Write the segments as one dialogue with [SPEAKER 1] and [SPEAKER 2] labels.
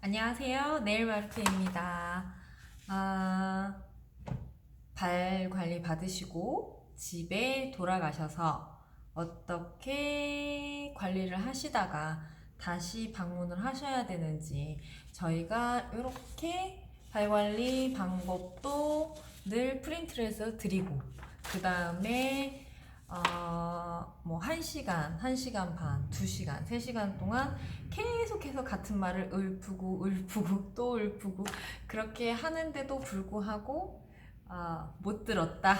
[SPEAKER 1] 안녕하세요. 네일마르크입니다. 아, 발 관리 받으시고 집에 돌아가셔서 어떻게 관리를 하시다가 다시 방문을 하셔야 되는지 저희가 이렇게 발 관리 방법도 늘 프린트를 해서 드리고 그 다음에 어, 뭐 1시간, 1시간 반, 2시간, 3시간 동안 계속해서 같은 말을 읊고 읊고 또 읊고 그렇게 하는데도 불구하고 아, 못 들었다,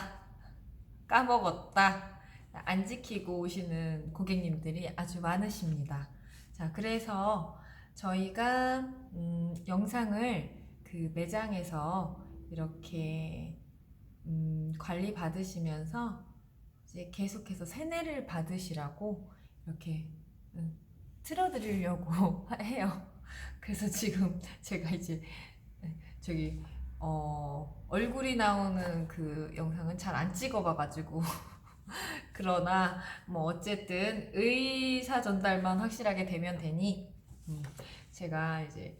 [SPEAKER 1] 까먹었다, 안 지키고 오시는 고객님들이 아주 많으십니다. 자, 그래서 저희가 음, 영상을 그 매장에서 이렇게 음, 관리 받으시면서 이제 계속해서 세뇌를 받으시라고 이렇게 음, 틀어드리려고 해요. 그래서 지금 제가 이제 저기 어, 얼굴이 나오는 그 영상은 잘 안 찍어봐가지고 그러나 뭐 어쨌든 의사 전달만 확실하게 되면 되니 음, 제가 이제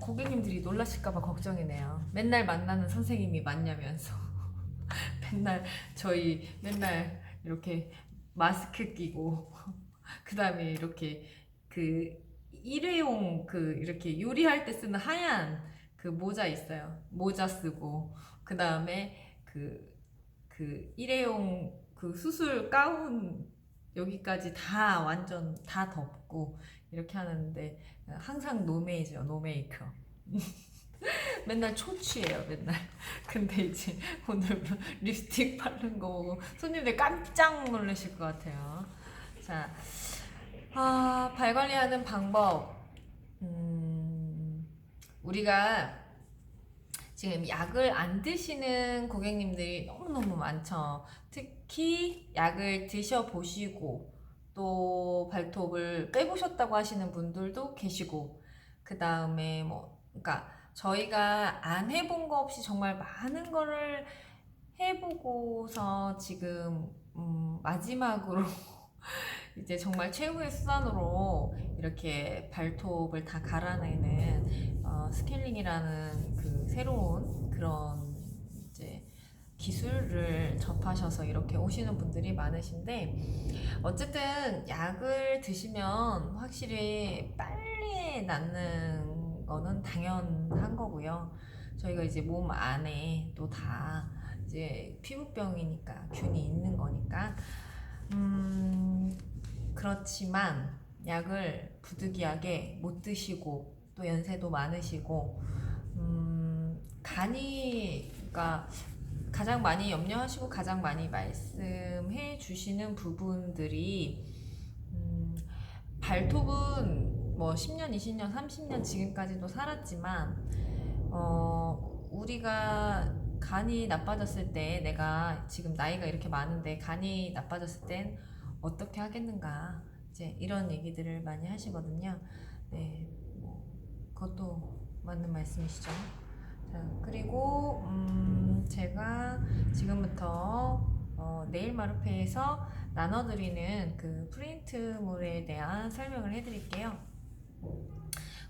[SPEAKER 1] 고객님들이 놀라실까봐 걱정이네요. 맨날 만나는 선생님이 맞냐면서 맨날 저희 맨날 이렇게 마스크 끼고 그 다음에 이렇게 그 일회용 그 이렇게 요리할 때 쓰는 하얀 그 모자 있어요. 모자 쓰고 그 다음에 그 그 일회용 그 수술 가운 여기까지 다 완전 다 덮고 이렇게 하는데 항상 노메이죠 노메이크업. 맨날 초취해요 맨날. 근데 이제 오늘 립스틱 바른 거 보고 손님들 깜짝 놀라실 것 같아요. 자, 아, 발 관리하는 방법. 음, 우리가 지금 약을 안 드시는 고객님들이 너무너무 많죠. 특히 약을 드셔보시고 또 발톱을 빼보셨다고 하시는 분들도 계시고 그 다음에 뭐 그러니까 저희가 안 해본 거 없이 정말 많은 거를 해보고서 지금 음, 마지막으로 이제 정말 최후의 수단으로 이렇게 발톱을 다 갈아내는 어, 스케일링이라는 그 새로운 그런 이제 기술을 접하셔서 이렇게 오시는 분들이 많으신데 어쨌든 약을 드시면 확실히 빨리 낫는 거는 당연한 거고요. 저희가 이제 몸 안에 또 다 이제 피부병이니까 균이 있는 거니까 음 그렇지만 약을 부득이하게 못 드시고 또 연세도 많으시고 음 간이 그러니까 가장 많이 염려하시고 가장 많이 말씀해 주시는 부분들이 음, 발톱은 뭐 10년, 20년, 30년 지금까지도 살았지만 어, 우리가 간이 나빠졌을 때 내가 지금 나이가 이렇게 많은데 간이 나빠졌을 땐 어떻게 하겠는가 이제 이런 얘기들을 많이 하시거든요. 네, 뭐 그것도 맞는 말씀이시죠. 자, 그리고 음, 제가 지금부터 어, 네일 마르페에서 나눠드리는 그 프린트물에 대한 설명을 해드릴게요.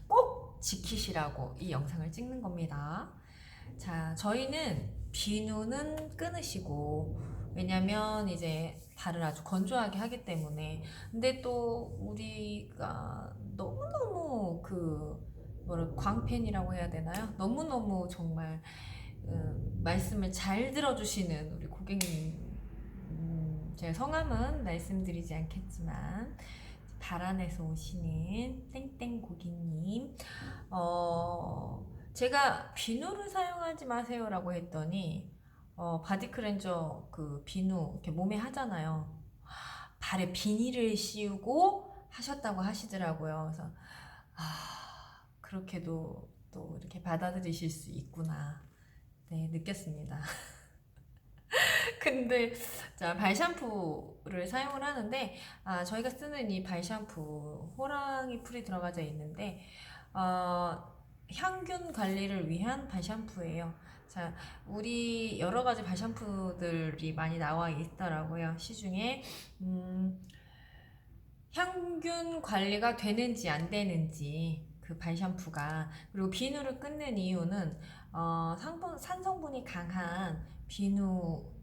[SPEAKER 1] 꼭 지키시라고 이 영상을 찍는 겁니다. 자, 저희는 비누는 끊으시고 왜냐면 이제 발을 아주 건조하게 하기 때문에 근데 또 우리가 너무너무 그 뭐라 광팬이라고 해야 되나요? 너무너무 정말 음, 말씀을 잘 들어주시는 우리 고객님 음, 제 성함은 말씀드리지 않겠지만 발안에서 오시는 땡땡 고객님 어 제가 비누를 사용하지 마세요라고 했더니 어, 바디 클렌저 그 비누 이렇게 몸에 하잖아요. 발에 비닐을 씌우고 하셨다고 하시더라고요. 그래서 아 그렇게도 또 이렇게 받아들이실 수 있구나. 네 느꼈습니다. 근데 자 발 샴푸를 사용을 하는데 아 저희가 쓰는 이 발 샴푸 호랑이 풀이 들어가져 있는데 어, 향균 관리를 위한 발 샴푸예요. 자, 우리 여러 가지 발 샴푸들이 많이 나와 있더라고요. 시중에. 음, 향균 관리가 되는지 안 되는지 그 발 샴푸가 그리고 비누를 끊는 이유는 어, 산성분이 강한 비누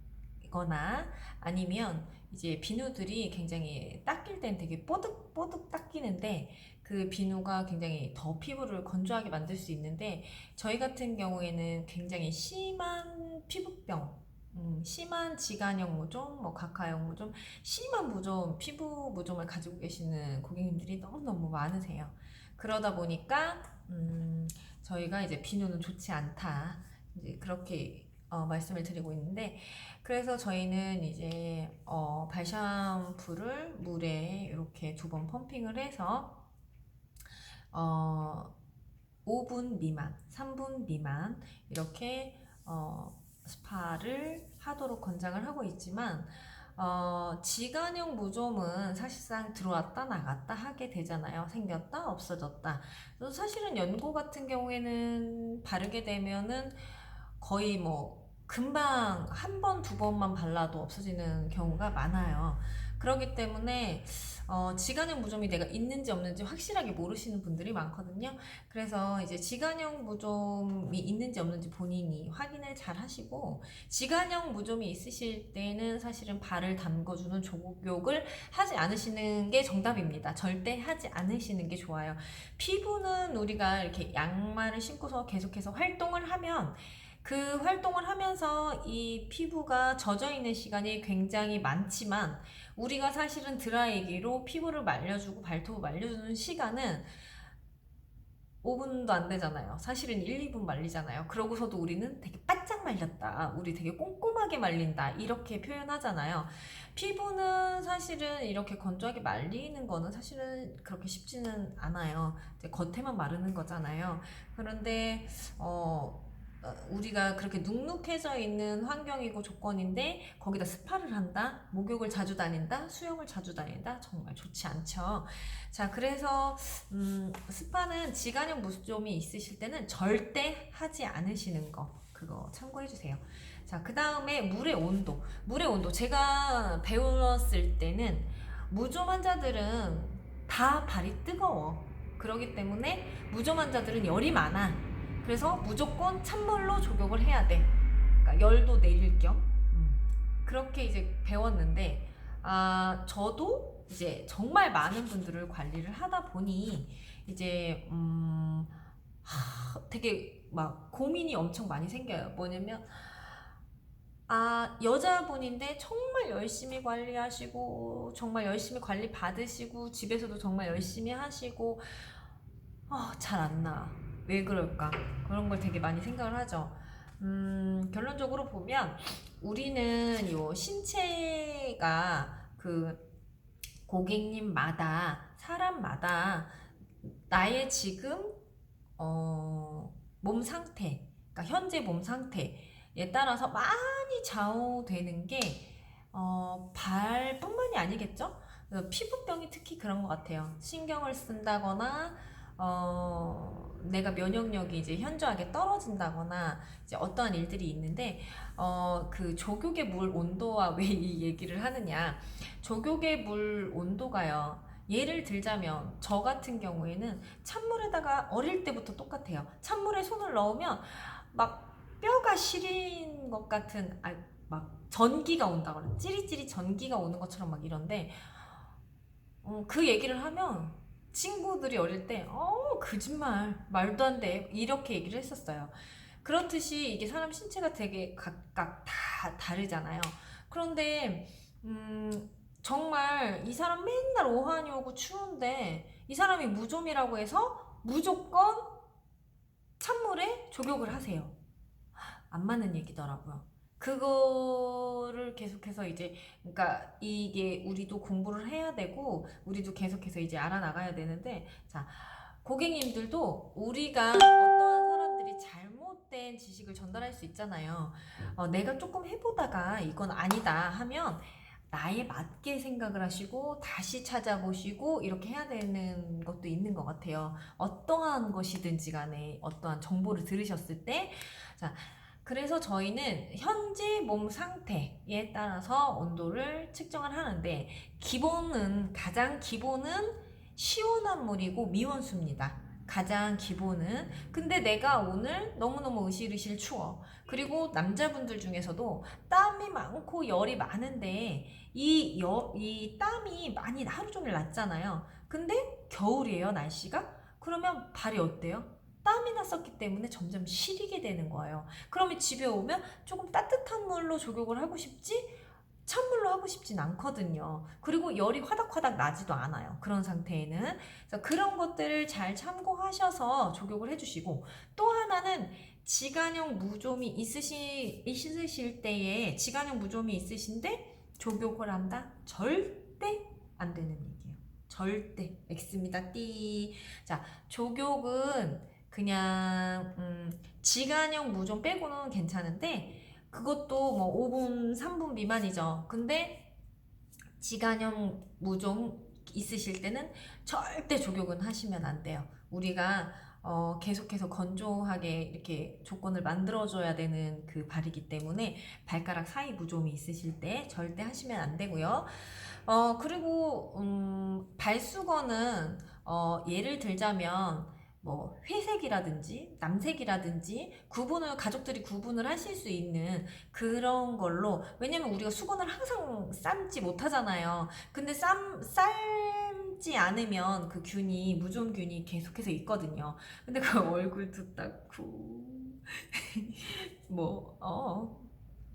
[SPEAKER 1] 거나 아니면 이제 비누들이 굉장히 닦일 땐 되게 뽀득뽀득 닦이는데 그 비누가 굉장히 더 피부를 건조하게 만들 수 있는데 저희 같은 경우에는 굉장히 심한 피부병 음, 심한 지간형 무좀, 뭐 각하형 무좀, 심한 무좀, 피부 무좀을 가지고 계시는 고객님들이 너무너무 많으세요. 그러다 보니까 음, 저희가 이제 비누는 좋지 않다. 이제 그렇게 어, 말씀을 드리고 있는데 그래서 저희는 이제 어, 발샴푸를 물에 이렇게 두 번 펌핑을 해서 어, 5분 미만, 3분 미만 이렇게 어, 스파를 하도록 권장을 하고 있지만 어, 지간형 무좀은 사실상 들어왔다 나갔다 하게 되잖아요. 생겼다 없어졌다. 사실은 연고 같은 경우에는 바르게 되면은 거의 뭐 금방 한 번, 두 번만 발라도 없어지는 경우가 많아요. 그렇기 때문에 어, 지간형 무좀이 내가 있는지 없는지 확실하게 모르시는 분들이 많거든요. 그래서 이제 지간형 무좀이 있는지 없는지 본인이 확인을 잘 하시고 지간형 무좀이 있으실 때는 사실은 발을 담궈주는 조욕을 하지 않으시는 게 정답입니다. 절대 하지 않으시는 게 좋아요. 피부는 우리가 이렇게 양말을 신고서 계속해서 활동을 하면 그 활동을 하면서 이 피부가 젖어 있는 시간이 굉장히 많지만 우리가 사실은 드라이기로 피부를 말려주고 발톱을 말려주는 시간은 5분도 안 되잖아요. 사실은 1, 2분 말리잖아요. 그러고서도 우리는 되게 바짝 말렸다. 우리 되게 꼼꼼하게 말린다. 이렇게 표현하잖아요. 피부는 사실은 이렇게 건조하게 말리는 거는 사실은 그렇게 쉽지는 않아요. 겉에만 마르는 거잖아요. 그런데, 어, 어, 우리가 그렇게 눅눅해져 있는 환경이고 조건인데 거기다 스파를 한다, 목욕을 자주 다닌다, 수영을 자주 다닌다 정말 좋지 않죠. 자 그래서 음, 스파는 지간형 무좀이 있으실 때는 절대 하지 않으시는 거 그거 참고해 주세요. 자 그 다음에 물의 온도, 물의 온도 제가 배웠을 때는 무좀 환자들은 다 발이 뜨거워. 그러기 때문에 무좀 환자들은 열이 많아. 그래서 무조건 찬물로 조격을 해야 돼. 그러니까 열도 내릴 겸. 음. 그렇게 이제 배웠는데, 아, 저도 이제 정말 많은 분들을 관리를 하다 보니, 이제, 음, 하, 되게 막 고민이 엄청 많이 생겨요. 뭐냐면, 아, 여자분인데 정말 열심히 관리하시고, 정말 열심히 관리 받으시고, 집에서도 정말 열심히 하시고, 어, 잘 안 나. 왜 그럴까? 그런 걸 되게 많이 생각을 하죠. 음, 결론적으로 보면 우리는 요 신체가 그 고객님마다 사람마다 나의 지금 어, 몸 상태, 그러니까 현재 몸 상태에 따라서 많이 좌우되는 게 어, 발뿐만이 아니겠죠? 피부병이 특히 그런 것 같아요. 신경을 쓴다거나 어, 내가 면역력이 이제 현저하게 떨어진다거나 이제 어떠한 일들이 있는데 어, 그 조교의 물 온도와 왜 이 얘기를 하느냐. 조교의 물 온도가요 예를 들자면 저 같은 경우에는 찬물에다가 어릴 때부터 똑같아요. 찬물에 손을 넣으면 막 뼈가 시린 것 같은 아, 막 전기가 온다거나 찌릿찌릿 전기가 오는 것처럼 막 이런데 어, 그 얘기를 하면 친구들이 어릴 때, 어, 거짓말, 말도 안 돼. 이렇게 얘기를 했었어요. 그렇듯이 이게 사람 신체가 되게 각각 다 다르잖아요. 그런데, 음, 정말 이 사람 맨날 오한이 오고 추운데 이 사람이 무좀이라고 해서 무조건 찬물에 조격을 하세요. 안 맞는 얘기더라고요. 그거를 계속해서 이제 그러니까 이게 우리도 공부를 해야 되고 우리도 계속해서 이제 알아나가야 되는데 자 고객님들도 우리가 어떠한 사람들이 잘못된 지식을 전달할 수 있잖아요. 어, 내가 조금 해보다가 이건 아니다 하면 나에 맞게 생각을 하시고 다시 찾아보시고 이렇게 해야 되는 것도 있는 것 같아요. 어떠한 것이든지 간에 어떠한 정보를 들으셨을 때 자. 그래서 저희는 현재 몸 상태에 따라서 온도를 측정을 하는데 기본은 가장 기본은 시원한 물이고 미온수입니다. 가장 기본은. 근데 내가 오늘 너무너무 으실으실 추워. 그리고 남자분들 중에서도 땀이 많고 열이 많은데 이, 여, 이 땀이 많이 하루 종일 났잖아요. 근데 겨울이에요, 날씨가? 그러면 발이 어때요? 땀이 났었기 때문에 점점 시리게 되는 거예요. 그러면 집에 오면 조금 따뜻한 물로 조격을 하고 싶지? 찬물로 하고 싶진 않거든요. 그리고 열이 화닥화닥 나지도 않아요. 그런 상태에는. 그래서 그런 것들을 잘 참고하셔서 조격을 해주시고 또 하나는 지간형 무좀이 있으시, 있으실 때에 지간형 무좀이 있으신데 조격을 한다? 절대 안 되는 얘기예요. 절대. X입니다. 띠. 자, 조격은 그냥 음, 지간형 무좀 빼고는 괜찮은데 그것도 뭐 5분, 3분 미만이죠. 근데 지간형 무좀 있으실 때는 절대 조격은 하시면 안 돼요. 우리가 어, 계속해서 건조하게 이렇게 조건을 만들어줘야 되는 그 발이기 때문에 발가락 사이 무좀이 있으실 때 절대 하시면 안 되고요. 어, 그리고, 음, 발수건은, 어, 예를 들자면, 뭐, 회색이라든지, 남색이라든지, 구분을, 가족들이 구분을 하실 수 있는 그런 걸로, 왜냐면 우리가 수건을 항상 삶지 못하잖아요. 근데 삶, 삶지 않으면 그 균이, 무좀균이 계속해서 있거든요. 근데 그 얼굴도 닦고, 뭐, 어,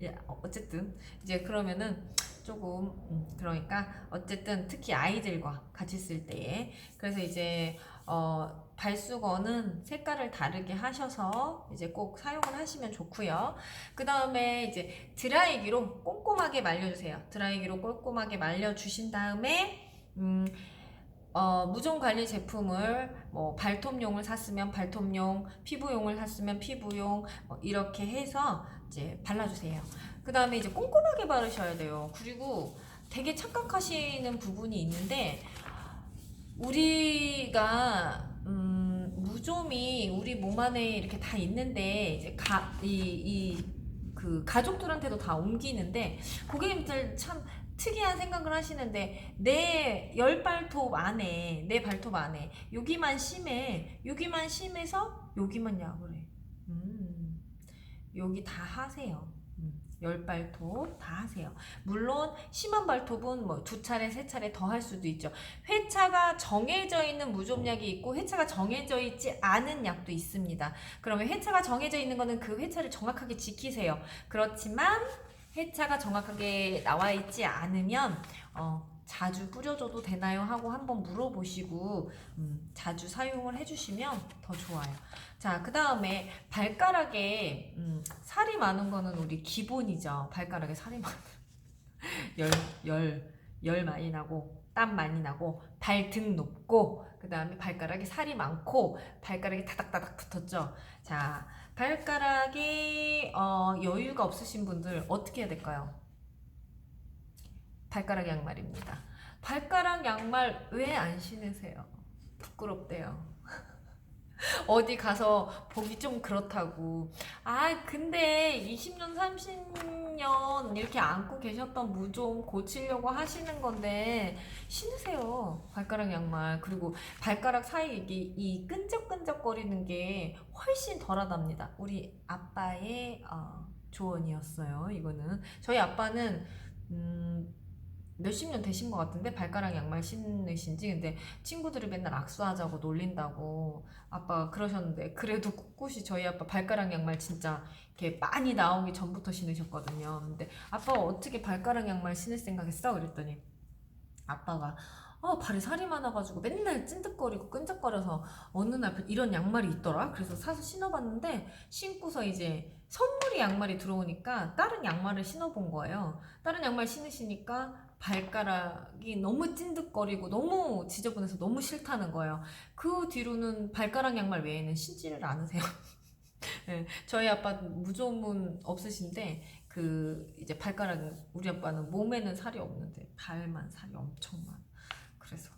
[SPEAKER 1] 예, 어쨌든, 이제 그러면은, 조금 음, 그러니까 어쨌든 특히 아이들과 같이 쓸 때에 그래서 이제 어 발수건은 색깔을 다르게 하셔서 이제 꼭 사용을 하시면 좋고요. 그 다음에 이제 드라이기로 꼼꼼하게 말려주세요. 드라이기로 꼼꼼하게 말려주신 다음에 음, 어, 무좀 관리 제품을 뭐 발톱용을 샀으면 발톱용, 피부용을 샀으면 피부용 뭐 이렇게 해서 이제 발라주세요. 그 다음에 이제 꼼꼼하게 바르셔야 돼요. 그리고 되게 착각하시는 부분이 있는데 우리가 음, 무좀이 우리 몸 안에 이렇게 다 있는데 이제 가 이 이 그 가족들한테도 다 옮기는데 고객님들 참 특이한 생각을 하시는데 내 열 발톱 안에 내 발톱 안에 여기만 심해 여기만 심해서 여기만 약을 해. 음, 여기 다 하세요. 음, 열 발톱 다 하세요. 물론 심한 발톱은 뭐 두 차례 세 차례 더 할 수도 있죠. 회차가 정해져 있는 무좀약이 있고 회차가 정해져 있지 않은 약도 있습니다. 그러면 회차가 정해져 있는 거는 그 회차를 정확하게 지키세요. 그렇지만 회차가 정확하게 나와 있지 않으면 어, 자주 뿌려줘도 되나요? 하고 한번 물어보시고 음, 자주 사용을 해주시면 더 좋아요. 자, 그 다음에 발가락에 음, 살이 많은 거는 우리 기본이죠. 발가락에 살이 많은 열, 열, 열 많이 나고 땀 많이 나고 발등 높고 그 다음에 발가락에 살이 많고 발가락이 다닥다닥 붙었죠. 자, 발가락에 어, 여유가 없으신 분들 어떻게 해야 될까요? 발가락 양말입니다. 발가락 양말 왜 안 신으세요? 부끄럽대요. 어디 가서 보기 좀 그렇다고. 아, 근데 20년, 30년 이렇게 안고 계셨던 무 좀 고치려고 하시는 건데, 신으세요. 발가락 양말. 그리고 발가락 사이 이게 이 끈적끈적거리는 게 훨씬 덜 하답니다. 우리 아빠의 어, 조언이었어요. 이거는. 저희 아빠는, 음, 몇십 년 되신 것 같은데 발가락 양말 신으신지. 근데 친구들이 맨날 악수하자고 놀린다고 아빠가 그러셨는데 그래도 꿋꿋이 저희 아빠 발가락 양말 진짜 이렇게 많이 나오기 전부터 신으셨거든요. 근데 아빠가 어떻게 발가락 양말 신을 생각했어? 그랬더니 아빠가 아 발에 살이 많아가지고 맨날 찐득거리고 끈적거려서 어느 날 이런 양말이 있더라? 그래서 사서 신어봤는데 신고서 이제 선물이 양말이 들어오니까 다른 양말을 신어본 거예요. 다른 양말 신으시니까 발가락이 너무 찐득거리고 너무 지저분해서 너무 싫다는 거예요. 그 뒤로는 발가락 양말 외에는 신지를 않으세요. 네, 저희 아빠 무좀은 없으신데 그 이제 발가락 우리 아빠는 몸에는 살이 없는데 발만 살이 엄청 많아. 그래서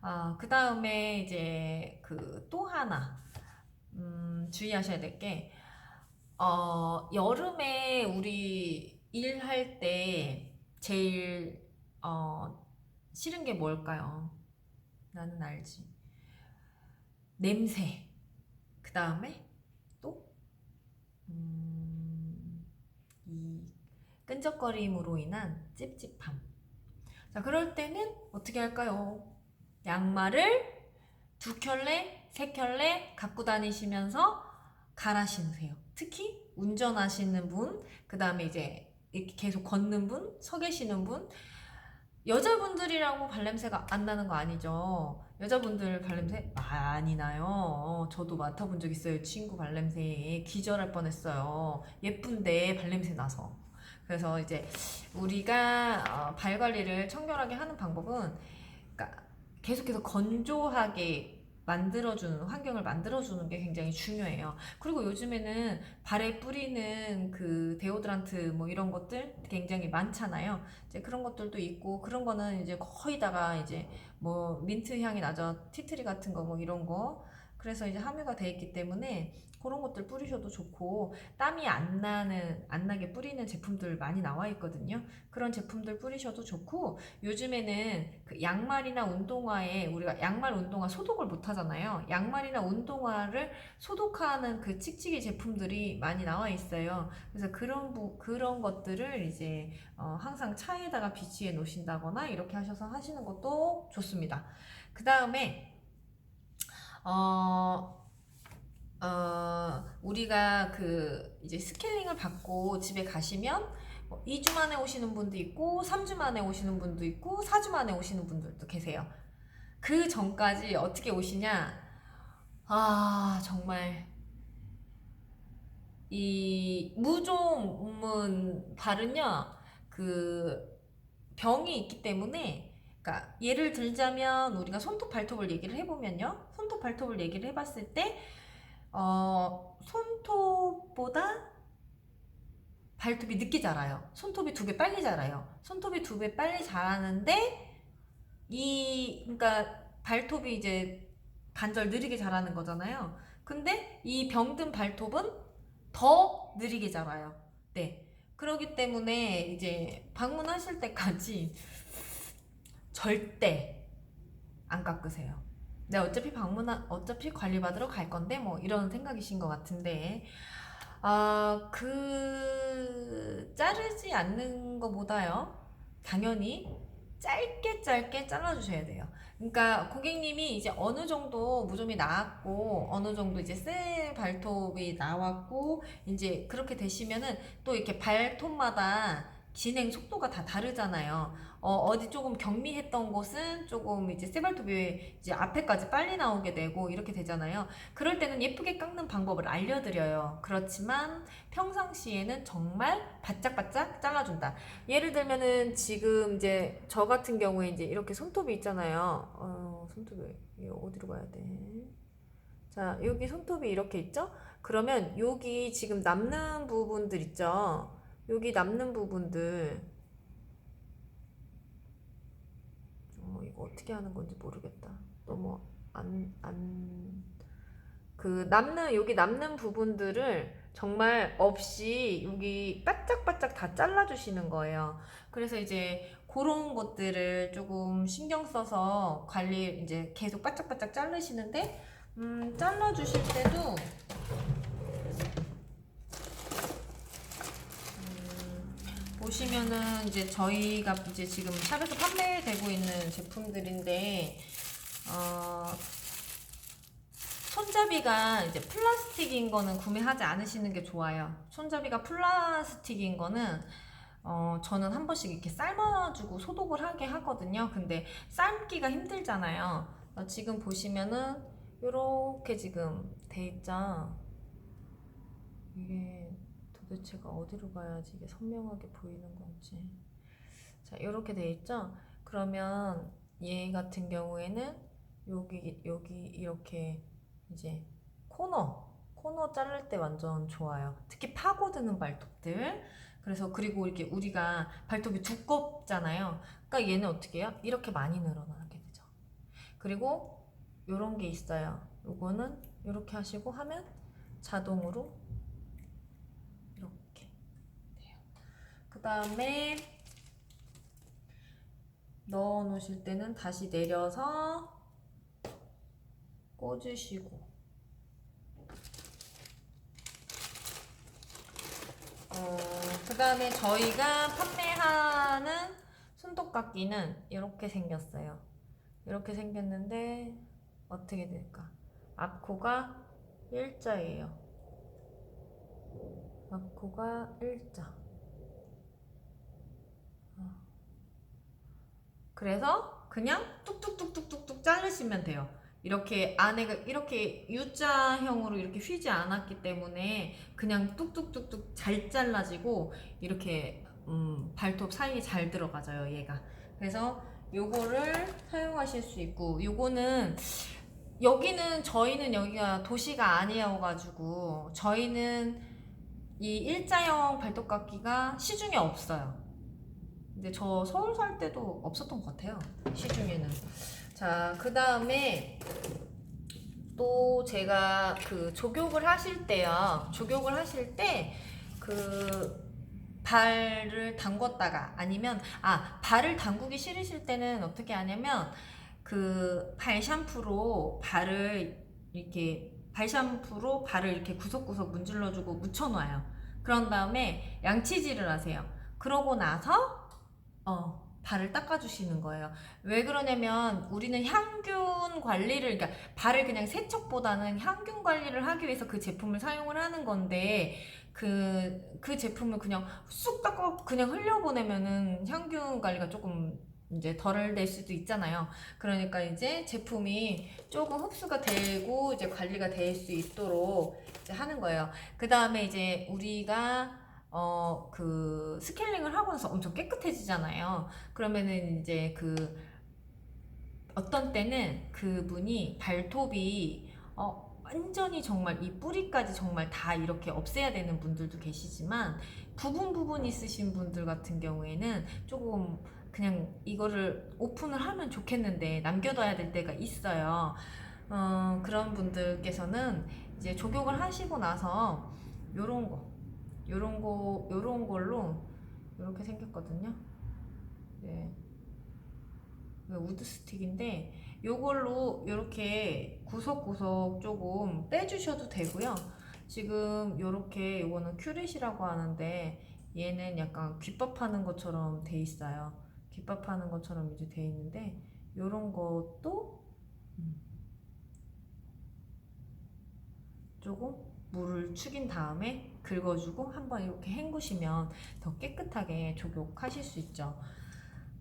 [SPEAKER 1] 아 그 다음에 이제 그 또 하나 음, 주의하셔야 될게 어, 여름에 우리 일할 때 제일 어, 싫은 게 뭘까요? 나는 알지. 냄새. 그 다음에 또, 음, 이 끈적거림으로 인한 찝찝함. 자, 그럴 때는 어떻게 할까요? 양말을 두 켤레, 세 켤레 갖고 다니시면서 갈아 신으세요. 특히 운전하시는 분, 그 다음에 이제 이렇게 계속 걷는 분, 서 계시는 분, 여자분들이라고 발냄새가 안 나는 거 아니죠? 여자분들 발냄새 많이 나요. 어, 저도 맡아본 적 있어요. 친구 발냄새에 기절할 뻔했어요. 예쁜데 발냄새 나서. 그래서 이제 우리가 어, 발 관리를 청결하게 하는 방법은 그러니까 계속해서 건조하게 만들어주는 환경을 만들어주는 게 굉장히 중요해요. 그리고 요즘에는 발에 뿌리는 그 데오드란트 뭐 이런 것들 굉장히 많잖아요. 이제 그런 것들도 있고 그런 거는 이제 거의 다가 이제 뭐 민트 향이 나죠. 티트리 같은 거 뭐 이런 거. 그래서 이제 함유가 돼 있기 때문에 그런 것들 뿌리셔도 좋고 땀이 안 나는 안 나게 뿌리는 제품들 많이 나와 있거든요. 그런 제품들 뿌리셔도 좋고 요즘에는 그 양말이나 운동화에 우리가 양말 운동화 소독을 못 하잖아요. 양말이나 운동화를 소독하는 그 칙칙이 제품들이 많이 나와 있어요. 그래서 그런 부, 그런 것들을 이제 어, 항상 차에다가 비치해 놓으신다거나 이렇게 하셔서 하시는 것도 좋습니다. 그 다음에 어, 어, 우리가 그 이제 스케일링을 받고 집에 가시면 뭐 2주 만에 오시는 분도 있고 3주 만에 오시는 분도 있고 4주 만에 오시는 분들도 계세요. 그 전까지 어떻게 오시냐? 아, 정말 이 무좀은 발은요. 그 병이 있기 때문에 그러니까 예를 들자면 우리가 손톱 발톱을 얘기를 해 보면요. 손톱 발톱을 얘기를 해 봤을 때 어, 손톱보다 발톱이 늦게 자라요. 손톱이 두배 빨리 자라요. 손톱이 두배 빨리 자라는데 이 그러니까 발톱이 이제 관절 느리게 자라는 거잖아요. 근데 이 병든 발톱은 더 느리게 자라요. 네. 그렇기 때문에 이제 방문하실 때까지 절대 안 깎으세요. 네, 어차피 방문, 어차피 관리받으러 갈 건데, 뭐, 이런 생각이신 것 같은데, 아, 그, 자르지 않는 것보다요, 당연히 짧게 짧게 잘라 주셔야 돼요. 그러니까 고객님이 이제 어느 정도 무좀이 나왔고, 어느 정도 이제 새 발톱이 나왔고, 이제 그렇게 되시면은 또 이렇게 발톱마다 진행 속도가 다 다르잖아요. 어, 디 조금 경미했던 곳은 조금 이제 세발톱이 이제 앞에까지 빨리 나오게 되고 이렇게 되잖아요. 그럴 때는 예쁘게 깎는 방법을 알려드려요. 그렇지만 평상시에는 정말 바짝바짝 잘라준다. 예를 들면은 지금 이제 저 같은 경우에 이제 이렇게 손톱이 있잖아요. 어, 손톱이 어디로 가야 돼? 자, 여기 손톱이 이렇게 있죠? 그러면 여기 지금 남는 부분들 있죠? 여기 남는 부분들 어, 이거 어떻게 하는 건지 모르겠다. 너무 안, 안, 그 남는, 여기 남는 부분들을 정말 없이 여기 바짝바짝 다 잘라주시는 거예요. 그래서 이제 그런 것들을 조금 신경 써서 관리 이제 계속 바짝바짝 자르시는데, 음, 잘라주실 때도 보시면은 이제 저희가 이제 지금 샵에서 판매되고 있는 제품들인데 어, 손잡이가 이제 플라스틱인 거는 구매하지 않으시는 게 좋아요. 손잡이가 플라스틱인 거는 어, 저는 한 번씩 이렇게 삶아주고 소독을 하게 하거든요. 근데 삶기가 힘들잖아요. 어, 지금 보시면은 이렇게 지금 돼 있죠. 이게 도대체가 어디로 가야지 이게 선명하게 보이는 건지. 자, 이렇게 돼 있죠? 그러면 얘 같은 경우에는 여기, 여기 이렇게 이제 코너, 코너 자를 때 완전 좋아요. 특히 파고드는 발톱들. 그래서 그리고 이렇게 우리가 발톱이 두껍잖아요. 그러니까 얘는 어떻게 해요? 이렇게 많이 늘어나게 되죠. 그리고 요런 게 있어요. 요거는 이렇게 하시고 하면 자동으로 그다음에 넣어 놓으실 때는 다시 내려서 꽂으시고 어, 그 다음에 저희가 판매하는 손톱깎이는 이렇게 생겼어요. 이렇게 생겼는데 어떻게 될까? 앞코가 일자예요. 앞코가 일자. 그래서 그냥 뚝뚝뚝뚝뚝뚝 자르시면 돼요. 이렇게 안에가 이렇게 U자형으로 이렇게 휘지 않았기 때문에 그냥 뚝뚝뚝뚝 잘 잘라지고 이렇게 음, 발톱 사이에 잘 들어가져요 얘가 그래서 요거를 사용하실 수 있고 요거는 여기는 저희는 여기가 도시가 아니어가지고 저희는 이 일자형 발톱깎이가 시중에 없어요 근데 저 서울 살 때도 없었던 것 같아요 시중에는 자 그 다음에 또 제가 그 족욕을 하실 때요 족욕을 하실 때그 발을 담궜다가 아니면 아 발을 담그기 싫으실 때는 어떻게 하냐면 그 발 샴푸로 발을 이렇게 발 샴푸로 발을 이렇게 구석구석 문질러주고 묻혀놔요. 그런 다음에 양치질을 하세요. 그러고 나서 어 발을 닦아주시는 거예요. 왜 그러냐면 우리는 향균 관리를 그러니까 발을 그냥 세척보다는 향균 관리를 하기 위해서 그 제품을 사용을 하는 건데 그, 그 제품을 그냥 쑥 닦아 그냥 흘려보내면은 향균 관리가 조금 이제 덜 될 수도 있잖아요. 그러니까 이제 제품이 조금 흡수가 되고 이제 관리가 될 수 있도록 이제 하는 거예요. 그 다음에 이제 우리가 어 그 스케일링을 하고 나서 엄청 깨끗해지잖아요. 그러면은 이제 그 어떤 때는 그분이 발톱이 어 완전히 정말 이 뿌리까지 정말 다 이렇게 없애야 되는 분들도 계시지만 부분 부분 있으신 분들 같은 경우에는 조금 그냥 이거를 오픈을 하면 좋겠는데 남겨둬야 될 때가 있어요. 어, 그런 분들께서는 이제 조격을 하시고 나서 요런 거, 요런 거, 요런 걸로 이렇게 생겼거든요. 네. 이거 우드 스틱인데 요걸로 이렇게 구석구석 조금 빼주셔도 되고요. 지금 요렇게 요거는 큐렛이라고 하는데 얘는 약간 귓밥하는 것처럼 돼 있어요. 귓밥하는 것처럼 이제 돼 있는데 요런 것도 음, 조금 물을 축인 다음에 긁어주고 한번 이렇게 헹구시면 더 깨끗하게 조격하실 수 있죠.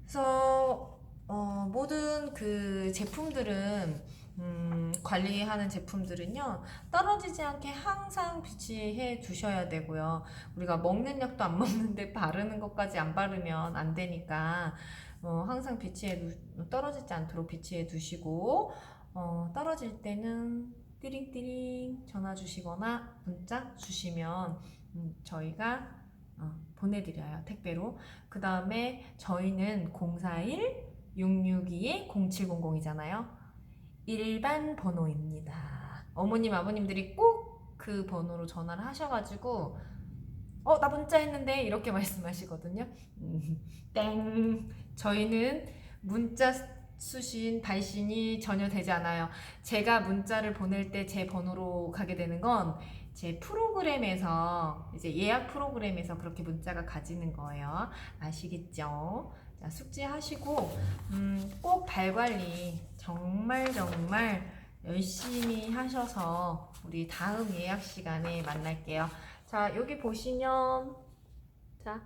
[SPEAKER 1] 그래서 어, 모든 그 제품들은 음, 관리하는 제품들은요 떨어지지 않게 항상 비치해 두셔야 되고요 우리가 먹는 약도 안 먹는데 바르는 것까지 안 바르면 안 되니까 어, 항상 비치해 두, 떨어지지 않도록 비치해 두시고 어, 떨어질 때는 띠링띠링 전화 주시거나 문자 주시면 음, 저희가 어, 보내드려요 택배로 그 다음에 저희는 041 662-0700이잖아요. 일반 번호입니다. 어머님, 아버님들이 꼭 그 번호로 전화를 하셔가지고 어, 나 문자 했는데 이렇게 말씀하시거든요. 음, 땡. 저희는 문자 수신, 발신이 전혀 되지 않아요. 제가 문자를 보낼 때 제 번호로 가게 되는 건 제 프로그램에서 이제 예약 프로그램에서 그렇게 문자가 가지는 거예요. 아시겠죠? 자, 숙제하시고 음, 꼭 발 관리 정말 정말 열심히 하셔서 우리 다음 예약 시간에 만날게요. 자, 여기 보시면 자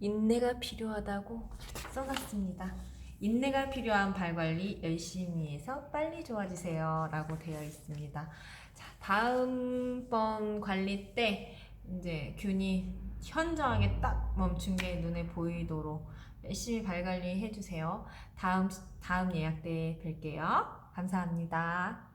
[SPEAKER 1] 인내가 필요하다고 써놨습니다. 인내가 필요한 발 관리 열심히 해서 빨리 좋아지세요. 라고 되어 있습니다. 자, 다음번 관리 때 이제 균이 현저하게 딱 멈춘 게 눈에 보이도록 열심히 발 관리 해 주세요. 다음, 다음 예약 때 뵐게요. 감사합니다.